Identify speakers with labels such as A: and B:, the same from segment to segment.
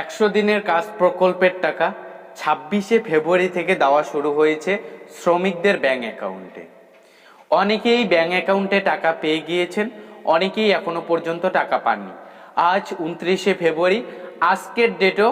A: একশো দিনের কাজ প্রকল্পের টাকা ছাব্বিশে ফেব্রুয়ারি থেকে দেওয়া শুরু হয়েছে শ্রমিকদের ব্যাংক অ্যাকাউন্টে। অনেকেই ব্যাংক অ্যাকাউন্টে টাকা পেয়ে গিয়েছেন, অনেকেই এখনও পর্যন্ত টাকা পাননি। আজ উনত্রিশে ফেব্রুয়ারি, আজকের ডেটও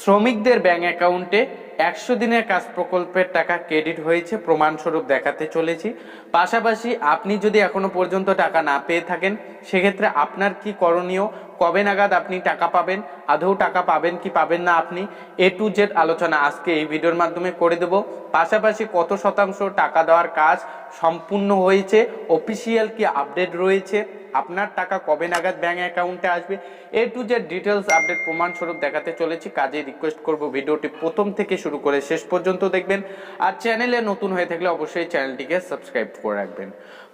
A: শ্রমিকদের ব্যাংক অ্যাকাউন্টে একশো দিনের কাজ প্রকল্পের টাকা ক্রেডিট হয়েছে, প্রমাণস্বরূপ দেখাতে চলেছি। পাশাপাশি আপনি যদি এখনও পর্যন্ত টাকা না পেয়ে থাকেন, সেক্ষেত্রে আপনার কি করণীয়? কবে নাগাদ আপনি টাকা পাবেন? আদৌ টাকা পাবেন কি পাবেন না আপনি? এ টু জেড আলোচনা আজকে এই ভিডিওর মাধ্যমে করে দেব। পাশাপাশি কত শতাংশ টাকা দেওয়ার কাজ সম্পূর্ণ হয়েছে? অফিসিয়াল কি আপডেট রয়েছে? আপনার টাকা কবে নাগাদ ব্যাঙ্ক অ্যাকাউন্টে আসবে? A to Z details update প্রমাণস্বরূপ দেখাতে চলেছি। কাজে রিকোয়েস্ট করব ভিডিওটি প্রথম থেকে শুরু করে শেষ পর্যন্ত দেখবেন। আর চ্যানেলে নতুন হয়ে থাকলে অবশ্যই চ্যানেলটিকে সাবস্ক্রাইব করে রাখবেন।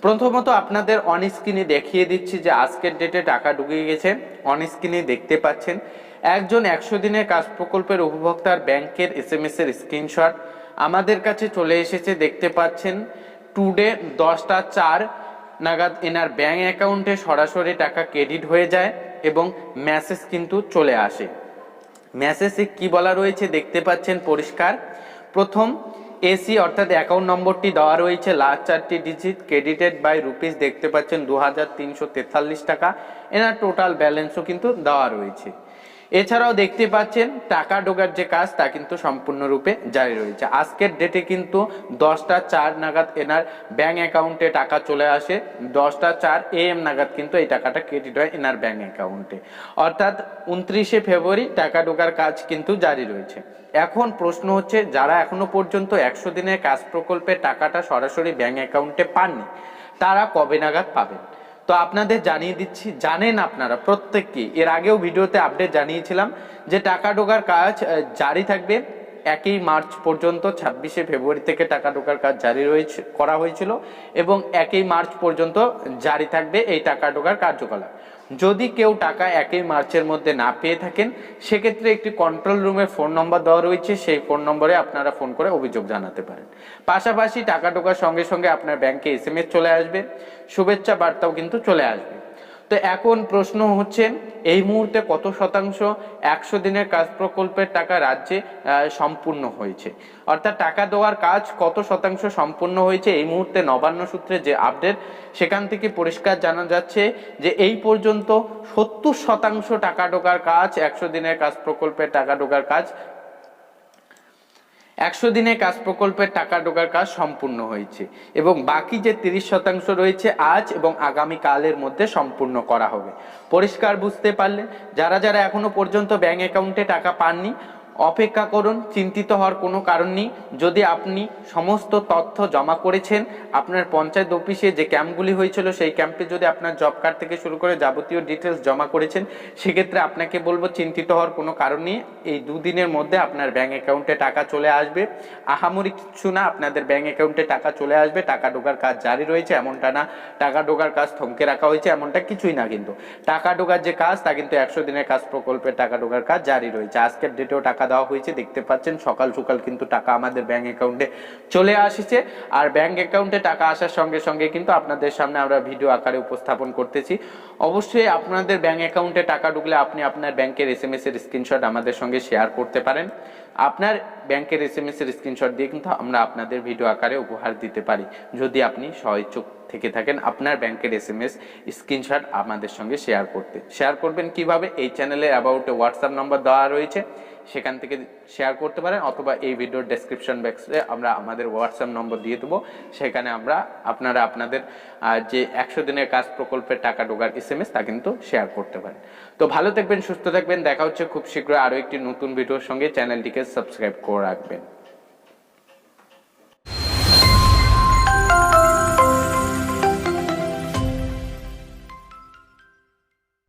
A: প্রথমত আপনাদের অন স্ক্রিনে দেখিয়ে দিচ্ছি যে আজকের ডেটে টাকা ঢুকে গেছে। অন স্ক্রিনে দেখতে পাচ্ছেন। একজন একশো দিনের কাজ প্রকল্পের উপভোক্তার ব্যাংকের এস এম এর স্ক্রিনশট। আমাদের কাছে চলে এসেছে, দেখতে পাচ্ছেন, টুডে দশটা চার নাগাদ এনার ব্যাঙ্ক অ্যাকাউন্টে সরাসরি টাকা ক্রেডিট হয়ে যায় এবং মেসেজ কিন্তু চলে আসে। মেসেজে কি বলা রয়েছে দেখতে পাচ্ছেন পরিষ্কার। প্রথম, এসি অর্থাৎ অ্যাকাউন্ট নম্বরটি দেওয়া রয়েছে, লাস্ট চারটি ডিজিট, ক্রেডিটেড বাই রুপিস, দেখতে পাচ্ছেন দু হাজার তিনশো তেতাল্লিশ টাকা। এনার টোটাল ব্যালেন্সও কিন্তু দেওয়া রয়েছে। এছাড়াও দেখতে পাচ্ছেন, টাকা ঢোকার যে কাজ তা কিন্তু সম্পূর্ণরূপে জারি রয়েছে। আজকের ডেটে কিন্তু দশটা চার নাগাদ এনার ব্যাঙ্ক অ্যাকাউন্টে টাকা চলে আসে। দশটা চার এ এম নাগাদ কিন্তু এই টাকাটা ক্রেডিট হয় এনার ব্যাঙ্ক অ্যাকাউন্টে অর্থাৎ উনত্রিশে ফেব্রুয়ারি টাকা ঢোকার কাজ কিন্তু জারি রয়েছে। এখন প্রশ্ন হচ্ছে, যারা এখনও পর্যন্ত একশো দিনের কাজ প্রকল্পের টাকাটা সরাসরি ব্যাঙ্ক অ্যাকাউন্টে পাননি, তারা কবে নাগাদ পাবেন? তো আপনাদের জানিয়ে দিচ্ছি, জানেন আপনারা প্রত্যেককে এর আগেও ভিডিওতে আপডেট জানিয়েছিলাম যে টাকা ঢোকার কাজ জারি থাকবে একই মার্চ পর্যন্ত, ছাব্বিশে ফেব্রুয়ারি থেকে টাকা ঢোকার কাজ জারি রয়েছে, করা হয়েছিল এবং একই মার্চ পর্যন্ত জারি থাকবে এই টাকা ঢোকার কার্যকলাপ। যদি কেউ টাকা একই মার্চের মধ্যে না পেয়ে থাকেন, সেক্ষেত্রে একটি কন্ট্রোল রুমে ফোন নম্বর দেওয়া রয়েছে। সেই ফোন নম্বরে আপনারা ফোন করে অভিযোগ জানাতে পারেন। পাশাপাশি টাকা টোকার সঙ্গে সঙ্গে আপনার ব্যাংকে এস চলে আসবে। শুভেচ্ছা বার্তাও কিন্তু চলে আসবে। তো এখন প্রশ্ন হচ্ছে, এই মুহূর্তে কত শতাংশ একশো দিনের কাজ প্রকল্পের টাকা রাজ্যে সম্পূর্ণ হয়েছে? অর্থাৎ টাকা দেওয়ার কাজ কত শতাংশ সম্পূর্ণ হয়েছে? এই মুহূর্তে নবান্ন সূত্রে যে আপডেট সেখান থেকে পরিষ্কার জানা যাচ্ছে যে এই পর্যন্ত সত্তর শতাংশ টাকা ঢোকার কাজ, একশো দিনের কাজ প্রকল্পের টাকা ঢোকার কাজ একশো দিনে কাজ প্রকল্পের টাকা ঢোকার কাজ সম্পূর্ণ হয়েছে এবং বাকি যে তিরিশ শতাংশ রয়েছে আজ এবং আগামী কালের মধ্যে সম্পূর্ণ করা হবে। পরিষ্কার বুঝতে পারলে, যারা যারা এখনও পর্যন্ত ব্যাঙ্ক অ্যাকাউন্টে টাকা পাননি অপেক্ষা করুন, চিন্তিত হওয়ার কোনো কারণ নেই। যদি আপনি সমস্ত তথ্য জমা করেছেন, আপনার পঞ্চায়েত অফিসে যে ক্যাম্পগুলি হয়েছিল, সেই ক্যাম্পে যদি আপনার জব কার্ড থেকে শুরু করে যাবতীয় ডিটেলস জমা করেছেন, সেক্ষেত্রে আপনাকে বলব, চিন্তিত হওয়ার কোনো কারণ নেই। এই দুদিনের মধ্যে আপনার ব্যাঙ্ক অ্যাকাউন্টে টাকা চলে আসবে। আহামরি কিছু না, আপনাদের ব্যাঙ্ক অ্যাকাউন্টে টাকা চলে আসবে। টাকা ঢোকার কাজ জারি রয়েছে, এমনটা না। টাকা ঢোকার কাজ থমকে রাখা হয়েছে, এমনটা কিছুই না কিন্তু। টাকা ঢোকার যে কাজ, তা কিন্তু একশো দিনের কাজ প্রকল্পের টাকা ঢোকার কাজ জারি রয়েছে। আজকের ডেটেও টাকা দেওয়া হয়েছে, দেখতে পাচ্ছেন সকাল সকাল কিন্তু টাকা আমাদের ব্যাংক অ্যাকাউন্টে চলে আসছে। আর ব্যাংক অ্যাকাউন্টে টাকা আসার সঙ্গে সঙ্গে কিন্তু আপনাদের সামনে আমরা ভিডিও আকারে উপস্থাপন করতেছি। অবশ্যই আপনাদের ব্যাংক অ্যাকাউন্টে টাকা ঢুকলে আপনি আপনার ব্যাংকের এস এম এস এর স্ক্রিনশট আমাদের সঙ্গে শেয়ার করতে পারেন। আপনার ব্যাংকের এস এম এস এর স্ক্রিনশট দিয়ে কিন্তু আমরা আপনাদের ভিডিও আকারে উপহার দিতে পারি। যদি আপনি সহযোগ থেকে থাকেন, আপনার ব্যাংকের এস এম এস স্ক্রিনশট আমাদের সঙ্গে শেয়ার করতে। শেয়ার করবেন কীভাবে? এই চ্যানেলে অ্যাবাউটে হোয়াটসঅ্যাপ নম্বর দেওয়া রয়েছে। সেখান থেকে শেয়ার করতে পারেন, অথবা এই ভিডিওর ডেসক্রিপশন বক্সে আমরা আমাদের হোয়াটসঅ্যাপ নম্বর দিয়ে দেবো। সেখানে আমরা আপনারা আপনাদের যে একশো দিনের কাজ প্রকল্পের টাকা ঢোকার এস এম তা কিন্তু শেয়ার করতে পারেন। তো ভালো থাকবেন, সুস্থ থাকবেন, দেখা হচ্ছে খুব শীঘ্রই আরও একটি নতুন ভিডিওর সঙ্গে। চ্যানেলটিকে সাবস্ক্রাইব করে রাখবেন।